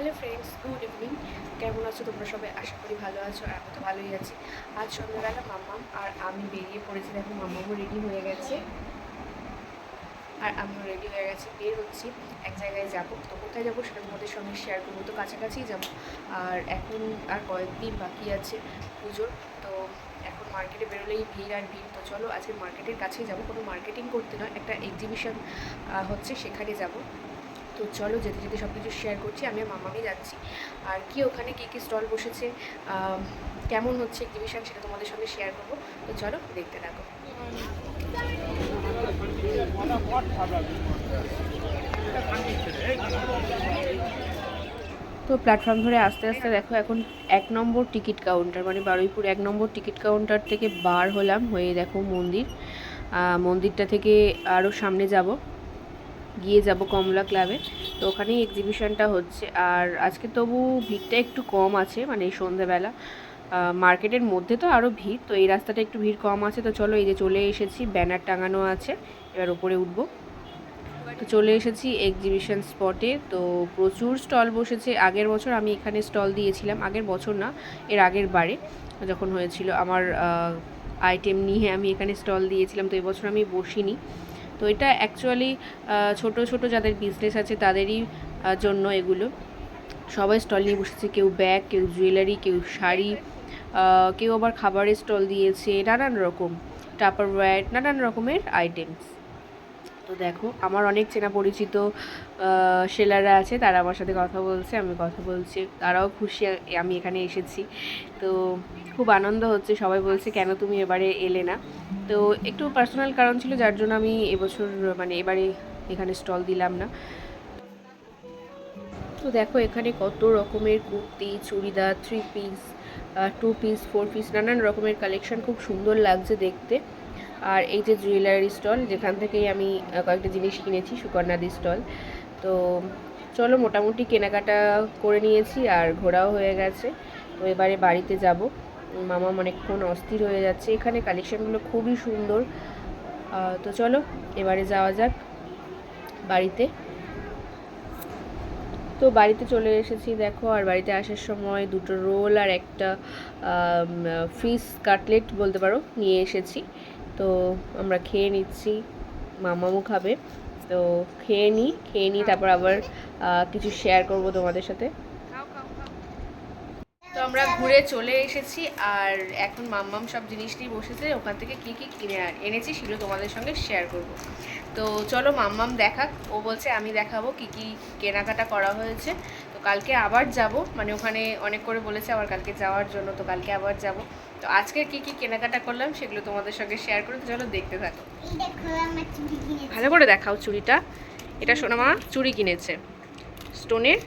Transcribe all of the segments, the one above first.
Hello friends good evening কেমন আছো তোমরা সবাই? আশা করি ভালো আছো আর আমি তো ভালোই আছি। আজ সন্ধ্যাবেলা মাম্মাম আর আমি বেরিয়ে পড়েছি, দেখো মাম্মামও রেডি হয়ে গেছে। আর আমিও রেডি হয়ে গেছি, বের হচ্ছি। এক জায়গায় যাব। তো কোথায় যাব সেটা তোমাদের সঙ্গে শেয়ার করব। তো কাছাকাছিই যাব। আর এখন আর কয়েকদিন বাকি আছে পুজোর। তো এখন মার্কেটে বেরোলেই ভিড় আর ভিড়। তো চলো আজকে মার্কেটের কাছেই যাব। কোনো মার্কেটিং করতে নয়, একটা এক্সিবিশন হচ্ছে সেখানে যাব। তো চলো যেতে যেতে সব কিছু শেয়ার করছি, আমি আর মামামি যাচ্ছি। আর কি ওখানে কী কী স্টল বসেছে কেমন হচ্ছে এক্সিবিশন সেটা তোমাদের সঙ্গে শেয়ার করব। তো চলো দেখতে থাকো। তো প্ল্যাটফর্ম ধরে আস্তে আস্তে দেখো, এখন এক নম্বর টিকিট কাউন্টার মানে বারুইপুর এক নম্বর টিকিট কাউন্টার থেকে বার হলাম, হয়ে দেখো মন্দির। মন্দিরটা থেকে আরও সামনে যাব। গিয়ে যাব কমলা ক্লাবে। তো ওখানেই এক্সিবিশনটা হচ্ছে। আর আজকে তবু ভিড়টা একটু কম আছে মানে এই সন্ধ্যাবেলা মার্কেটের মধ্যে তো আরও ভিড়, তো এই রাস্তাটা একটু ভিড় কম আছে। তো চলো এই যে চলে এসেছি, ব্যানার টাঙানো আছে, এবার ওপরে উঠবো। তো চলে এসেছি এক্সিবিশন স্পটে তো প্রচুর স্টল বসেছে। আগের বছর আমি এখানে স্টল দিয়েছিলাম, আগের বছর না, এর আগের বারে যখন হয়েছিল। আমার আইটেম নিয়ে আমি এখানে স্টল দিয়েছিলাম। তো এবছর আমি বসিনি। তো এটা অ্যাকচুয়ালি ছোট ছোট যাদের বিজনেস আছে তাদেরই জন্য এগুলো। সবাই স্টল নিয়ে বসেছে, কেউ ব্যাগ কেউ জুয়েলারি কেউ শাড়ি কেউ আবার খাবারের স্টল দিয়েছে, নানান রকম টাপার ওয়ার নানান রকমের আইটেমস তো দেখো, আমার অনেক চেনা পরিচিত সেলাররা আছে, তারা আমার সাথে কথা বলছে, আমি কথা বলছি, তারাও খুশি, আমি এখানে এসেছি। তো খুব আনন্দ হচ্ছে, সবাই বলছে, কেন তুমি এবারে এলে না? তো একটু পার্সোনাল কারণ ছিল, যার জন্য আমি এবছর মানে এবারে এখানে স্টল দিলাম না। তো দেখো, এখানে কত রকমের kurti, churidar three piece two piece four piece নানান রকমের কালেকশন খুব সুন্দর লাগছে দেখতে। আর এই যে জুয়েলারি স্টল যেখান থেকেই আমি কয়েকটা জিনিস কিনেছি, সুকন্যাদি স্টল তো চলো, মোটামুটি কেনাকাটা করে নিয়েছি আর ঘোরাও হয়ে গেছে। তো এবারে বাড়িতে যাব। মামা অনেকক্ষণ অস্থির হয়ে যাচ্ছে। এখানে কালেকশনগুলো খুবই সুন্দর। তো চলো, এবারে যাওয়া যাক বাড়িতে। তো বাড়িতে চলে এসেছি, দেখো। আর বাড়িতে আসার সময় দুটো রোল আর একটা ফিশ কাটলেট বলতে পারো, নিয়ে এসেছি। তো আমরা খেয়ে নিচ্ছি। মামামু খাবে। তো খেয়ে নিই খেয়ে নিই তারপর আবার কিছু শেয়ার করব তোমাদের সাথে। তো আমরা ঘুরে চলে এসেছি আর এখন মাম্মাম সব জিনিস নিয়ে বসেছে। ওখান থেকে কি কি কিনে আন- এনেছি সেগুলো তোমাদের সঙ্গে শেয়ার করব। তো চলো মাম্মাম দেখাক। ও বলছে, আমি দেখাবো কি কি কেনাকাটা করা হয়েছে। তো কালকে আবার যাব। মানে ওখানে অনেক করে বলেছে আবার কালকে যাওয়ার জন্য, তো কালকে আবার যাব। তো আজকে কি কি কেনাকাটা করলাম সেগুলো তোমাদের সঙ্গে শেয়ার করে চলো দেখতে থাকো। ভালো করে দেখাও চুড়িটা। এটা সোনামা চুড়ি কিনেছে। স্টোনের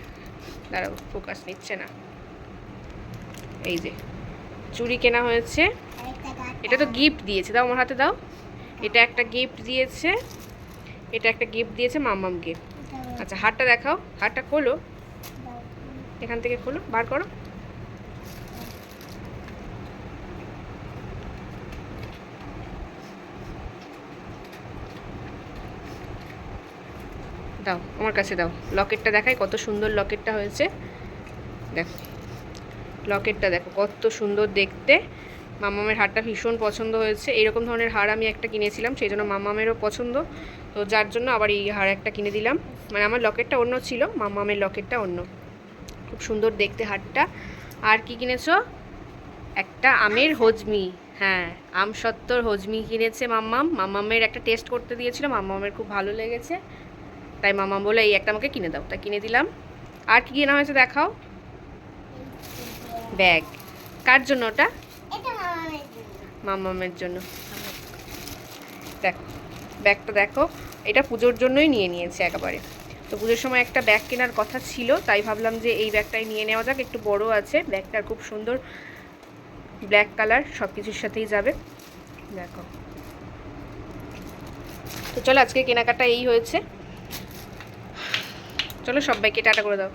দাঁড়াও ফোকাস নিচ্ছে না। এই যে, চুড়ি কেনা হয়েছে। এটা তো গিফট দিয়েছে, দাও আমার হাতে দাও। এটা একটা গিফট দিয়েছে। এটা একটা গিফট দিয়েছে মাম্মামকে আচ্ছা হারটা দেখাও। হারটা খোলো। এখান থেকে খোলো, বার করো। দাও, আমার কাছে দাও। লকেটটা দেখাই কত সুন্দর লকেটটা হয়েছে। দেখো, লকেটটা দেখো, কত সুন্দর দেখতে। মামামের হারটা ভীষণ পছন্দ হয়েছে। এইরকম ধরনের হার আমি একটা কিনেছিলাম, সেই জন্য মামামেরও পছন্দ। তো যার জন্য আবার এই হার একটা কিনে দিলাম। মানে আমার লকেটটা অন্য ছিল, মামামের লকেটটা অন্য। সুন্দর দেখতে হারটা আর কি কিনেছো? একটা আমের হজমি। হ্যাঁ আম সত্তর হজমি কিনেছে মাম্মাম। মাম্মামের একটা টেস্ট করতে দিয়েছিল, মাম্মামের খুব ভালো লেগেছে। তাই মাম্মাম বলে, এই একটা আমাকে কিনে দাও। তাই কিনে দিলাম। আর কি কেনা হয়েছে দেখাও। ব্যাগ। কার জন্য ওটা? মাম্মামের জন্য। দেখো, ব্যাগটা দেখো। এটা পুজোর জন্যই নিয়ে নিয়েছে একেবারে। তো পুজোর সময় একটা ব্যাগ কেনার কথা ছিল, তাই ভাবলাম যে এই ব্যাগটাই নিয়ে নেওয়া যাক, একটু বড় আছে, ব্যাগটা খুব সুন্দর, ব্ল্যাক কালার সব কিছুর সাথেই যাবে। দেখো। তো চলো, আজকে কেনাকাটা এই হয়েছে। চলো সব সবাইকে টাটা করে দাও।